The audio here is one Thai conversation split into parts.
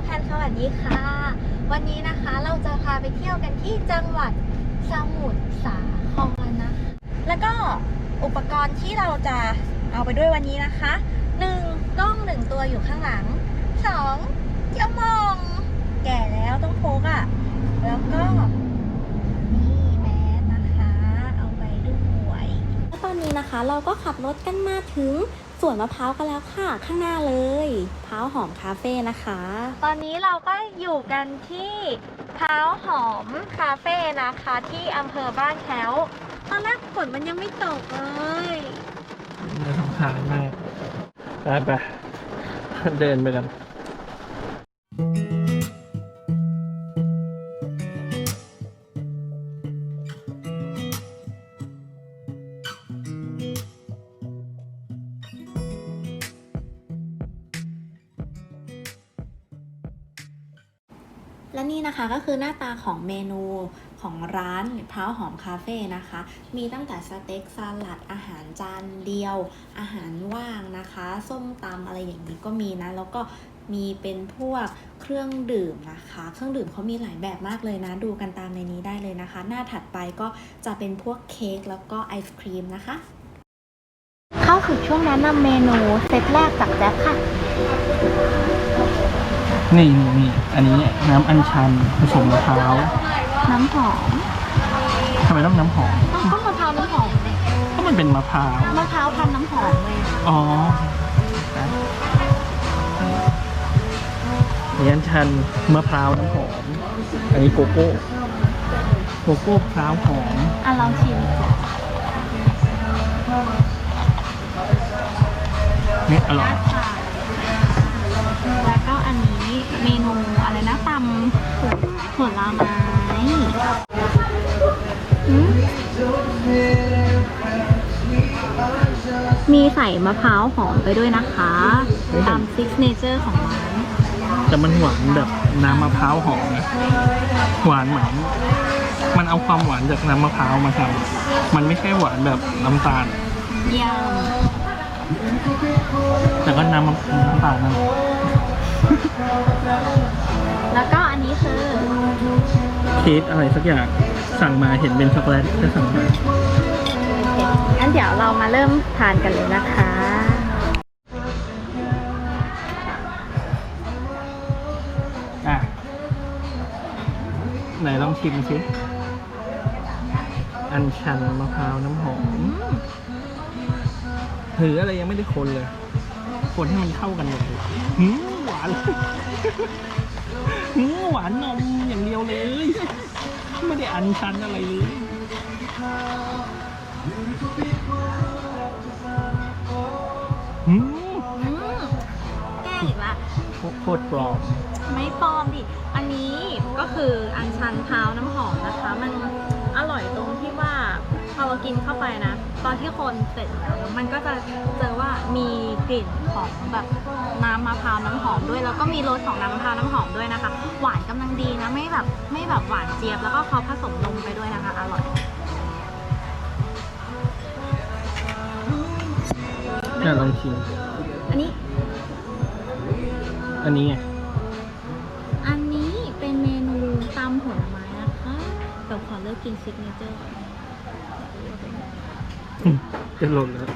บพันสวัสดีค่ะ วันนี้นะคะเราจะพาไปเที่ยวกันที่จังหวัดสมุทรสาครนะแล้วก็อุปกรณ์ที่เราจะเอาไปด้วยวันนี้นะคะหนึ่งกล้องหนึ่งตัวอยู่ข้างหลังสองเจ้ามอง แก่แล้วต้องพกอะ่ะ แล้วก็นี่แมสนะคะ เอาไปด้วยแล้วตอนนี้นะคะ เราก็ขับรถกันมาถึง สวนมะพร้าวกันแล้วค่ะ ข้างหน้าเลยพร้าวหอมคาเฟ่นะคะ ตอนนี้เราก็อยู่กันที่เท้าหอมคาเฟ่นะคะ ที่อำเภอบ้านแถวตอนแรกฝนมันยังไม่ตกเลยน่าสงสารมากไปไปเดินไปกัน และนี่นะคะก็คือหน้าตาของเมนูของร้านพร้าวหอมคาเฟ่นะคะ มีตั้งแต่สเต็กสลัดอาหารจานเดียว อาหารว่างนะคะ ส้มตำอะไรอย่างนี้ก็มีนะ แล้วก็มีเป็นพวกเครื่องดื่มนะคะ เครื่องดื่มเขามีหลายแบบมากเลยนะ ดูกันตามในนี้ได้เลยนะคะ หน้าถัดไปก็จะเป็นพวกเค้กแล้วก็ไอศครีมนะคะ เข้าสู่ช่วงแนะนำเมนูเซตแรกจากแจ๊คค่ะ นี่นี่นี่อันนี้น้ำอัญชันผสมมะพร้าวน้ำหอมทำไมต้องน้ำหอมต้องมะพร้าวน้ำหอมเลยก็มันเป็นมะพร้าวมะพร้าวพันน้ำหอมเลยอ๋อนี่อัญชันมะพร้าวน้ำหอม อันนี้โกโก้โกโก้พร้าวหอมอะลองชิมนี่อร่อย เมนูอะไรนะตำผลไม้อืมมีใส่มะพร้าวหอมไปด้วยนะคะตามซิกเนเจอร์ของร้านแต่มันหวานแบบน้ำมะพร้าวหอมนะหวานเหมือนมันเอาความหวานจากน้ำมะพร้าวมาทำมันไม่ใช่หวานแบบน้ำตาลเยี่ยมแต่ก็น้ำมะน้ำตาลนั่น แล้วก็อันนี้คือเค้กอะไรสักอย่างสั่งมาเห็นเป็นช็อกโกแลตก็สั่งมางั้นเดี๋ยวเรามาเริ่มทานกันเลยนะคะ อะ ไหนลองชิมสิอันชันมะพร้าวน้ำหอมถืออะไรยังไม่ได้คนเลย คนให้มันเข้ากันหมดเลยหืม หวานหืมหวานนมอย่างเดียวเลย ไม่ได้อันชันอะไรเลยหืมอืมแก้อีกละโคตรกรอบไม่ปลอมดิ อันนี้ก็คืออัญชันพร้าวน้ำหอมนะคะ มัน อเรากินเข้าไปนะ ตอนที่คนเสร็จแล้วมันก็จะเจอว่ามีกลิ่นของแบบน้ำมะพร้าวน้ำหอมด้วย แล้วก็มีรสของน้ำมะพร้าวน้ำหอมด้วยนะคะ หวานกำลังดีนะไม่แบบไม่แบบหวานเจี๊ยบแล้วก็เขาผสมนมไปด้วยนะคะอร่อยน่าลองชิมอันนี้ อันนี้ไงอันนี้เป็นเมนูตำผลไม้นะคะแต่ขอเลือกกินซิกเนเจอร์ก่อน จะหล่นแล้ว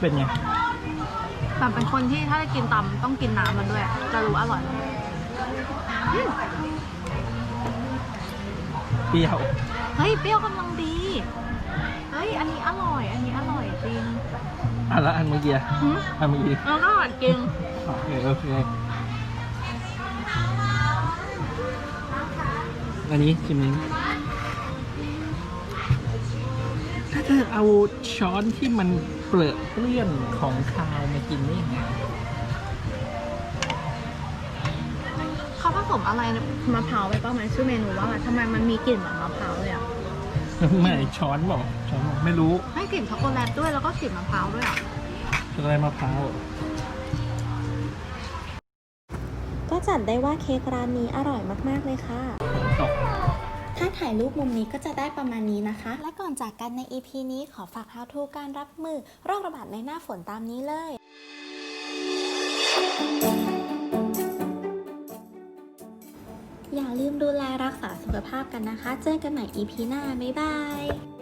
เป็นไงแต่เป็นคนที่ถ้าจะกินตำต้องกินน้ำมันด้วย จะรู้อร่อยเปรี้ยวเฮ้ย เปรี้ยวกำลังดี เฮ้ย อันนี้อร่อย อันนี้อร่อยจริงอะแล้วอันเมื่อกี้อะหืมอันเมื่อกี้แล้วก็อร่อยจริงโอเคโอเค อันนี้ชิมนี้ถ้าเธอเอาช้อนที่มันเปลือกเปลื้อนของคาวมากินนี่ยังไงเขาผสมอะไรมะพร้าวไปป้าไหมชื่อเมนูว่าอะไรทำไมมันมีกลิ่นเหมือนมะพร้าวเลยอะไม่ช้อนบอกช้อนบอกไม่รู้ให้กลิ่นช็อกโกแลตด้วยแล้วก็กลิ่นมะพร้าวด้วยอะอะไรมะพร้าว จัดได้ว่าเค้กร้านนี้อร่อยมากๆเลยค่ะ ถ้าถ่ายรูปมุมนี้ก็จะได้ประมาณนี้นะคะ และก่อนจากกันใน EP นี้ขอฝาก How to การรับมือโรคระบาดในหน้าฝนตามนี้เลยอย่าลืมดูแลรักษาสุขภาพกันนะคะ เจอกันใหม่ EP หน้า บ๊ายบาย